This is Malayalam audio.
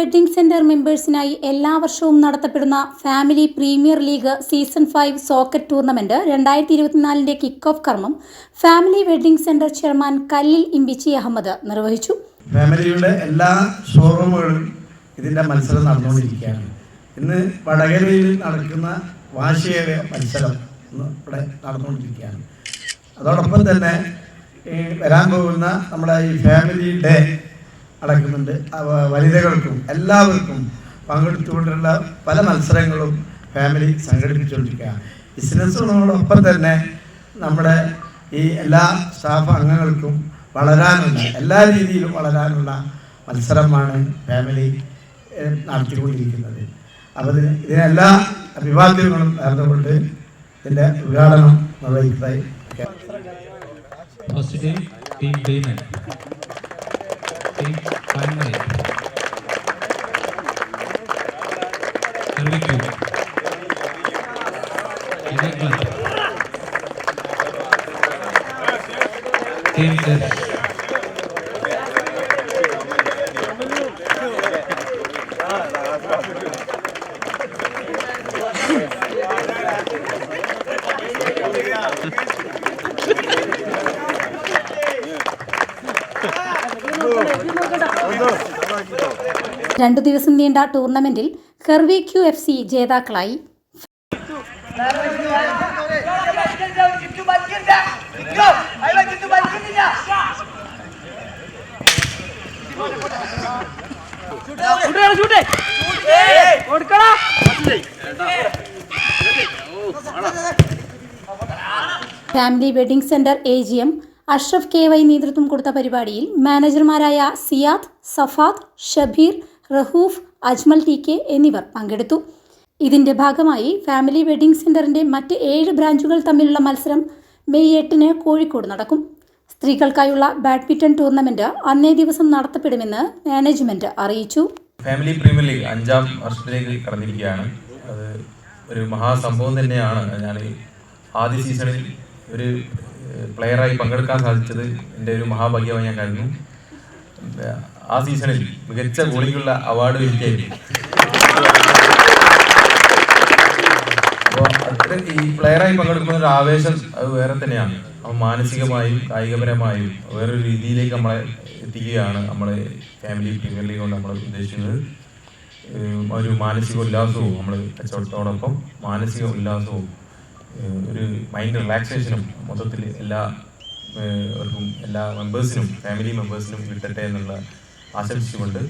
വെഡ്ഡിംഗ് സെന്റർ മെമ്പേഴ്സിനായി എല്ലാ വർഷവും നടത്തപ്പെടുന്ന family premier league season five soccer tournament രണ്ടായിരത്തി ഇരുപത്തിനാലിന്റെ കിക്ക് ഓഫ് കർമ്മം family wedding centre chairman Kallil Imbichi Ahammed നിർവഹിച്ചു. ഫാമിലിയുടെ എല്ലാ ഷോറൂമുകളും ഇതിന്റെ മത്സരം നടന്നുകൊണ്ടിരിക്കുകയാണ്. ഇന്ന് വടകരയിൽ നടക്കുന്ന വാശിയേറെ മത്സരം ഇവിടെ നടന്നുകൊണ്ടിരിക്കുകയാണ്. അതോടൊപ്പം തന്നെ വരാൻ പോകുന്ന നമ്മുടെ ഈ ഫാമിലി ഡേ നടക്കുന്നുണ്ട്. അവ- വനിതകൾക്കും എല്ലാവർക്കും പങ്കെടുത്തുകൊണ്ടുള്ള പല മത്സരങ്ങളും ഫാമിലി സംഘടിപ്പിച്ചുകൊണ്ടിരിക്കുകയാണ്. ബിസിനസ്സുകളോടൊപ്പം തന്നെ നമ്മുടെ ഈ എല്ലാ സ്റ്റാഫ് അംഗങ്ങൾക്കും വളരാനുള്ള എല്ലാ രീതിയിലും വളരാനുള്ള മത്സരമാണ് ഫാമിലി നടത്തിക്കൊണ്ടിരിക്കുന്നത്. അപ്പോൾ ഇതിന് ഇതിനെല്ലാ അഭിവാദ്യങ്ങളും നേർന്നുകൊണ്ട് ഇതിന്റെ ഉദ്ഘാടനം നിർവഹിക്കുന്നതായി team day Team state primary. Servicu. Enagmat. Team Dash. Yeah. രണ്ടു ദിവസം നീണ്ട ടൂർണമെന്റിൽ കെർവി ക്യു എഫ് സി ജേതാക്കളായി. Family wedding centre A G M Ashraf K Y നേതൃത്വം കൊടുത്ത പരിപാടിയിൽ മാനേജർമാരായ സിയാദ് സഫാദ് ഷബീർ റഹൂഫ് അജ്മൽ ടി കെ എന്നിവർ പങ്കെടുത്തു. ഇതിന്റെ ഭാഗമായി ഫാമിലി വെഡിംഗ് സെന്ററിന്റെ മറ്റ് ഏഴ് ബ്രാഞ്ചുകൾ തമ്മിലുള്ള മത്സരം മെയ് എട്ടിന് കോഴിക്കോട് നടക്കും. സ്ത്രീകൾക്കായുള്ള ബാഡ്മിന്റൺ ടൂർണമെന്റ് അന്നേ ദിവസം നടത്തപ്പെടുമെന്ന് മാനേജ്മെന്റ് അറിയിച്ചു. ഫാമിലി പ്രീമിയർ ലീഗ് അഞ്ചാം വർഷത്തിലേക്ക് കടന്നിരിക്കുകയാണ്. അത് ഒരു മഹാസംഭവം തന്നെയാണ്. ഞാൻ ആദ്യ സീസണിൽ ഒരു പ്ലെയറായി പങ്കെടുക്കാൻ സാധിച്ചത് എന്റെ ഒരു മഹാഭാഗ്യമായി ഞാൻ കരുതുന്നു. ആ സീസണിൽ മികച്ച ഗോളിക്കുള്ള അവാർഡ് എനിക്കായിരുന്നു അപ്പോൾ അത്ര ഈ പ്ലെയറായി പങ്കെടുക്കുന്ന ഒരു ആവേശം അത് വേറെ തന്നെയാണ്. അപ്പോൾ മാനസികമായും കായികപരമായും വേറൊരു രീതിയിലേക്ക് നമ്മളെ എത്തിക്കുകയാണ് നമ്മളെ ഫാമിലി പ്രീമിയർ ലീഗ് കൊണ്ട് നമ്മൾ ഉദ്ദേശിക്കുന്നത്. ഒരു മാനസിക ഉല്ലാസവും നമ്മൾ കച്ചവടത്തോടൊപ്പം മാനസിക ഉല്ലാസവും ഒരു മൈൻഡ് റിലാക്സേഷനും മൊത്തത്തിൽ എല്ലാ അവർക്കും എല്ലാ മെമ്പേഴ്സിനും ഫാമിലി മെമ്പേഴ്സിനും കിട്ടട്ടെ എന്നുള്ള ആശംസിച്ചുകൊണ്ട്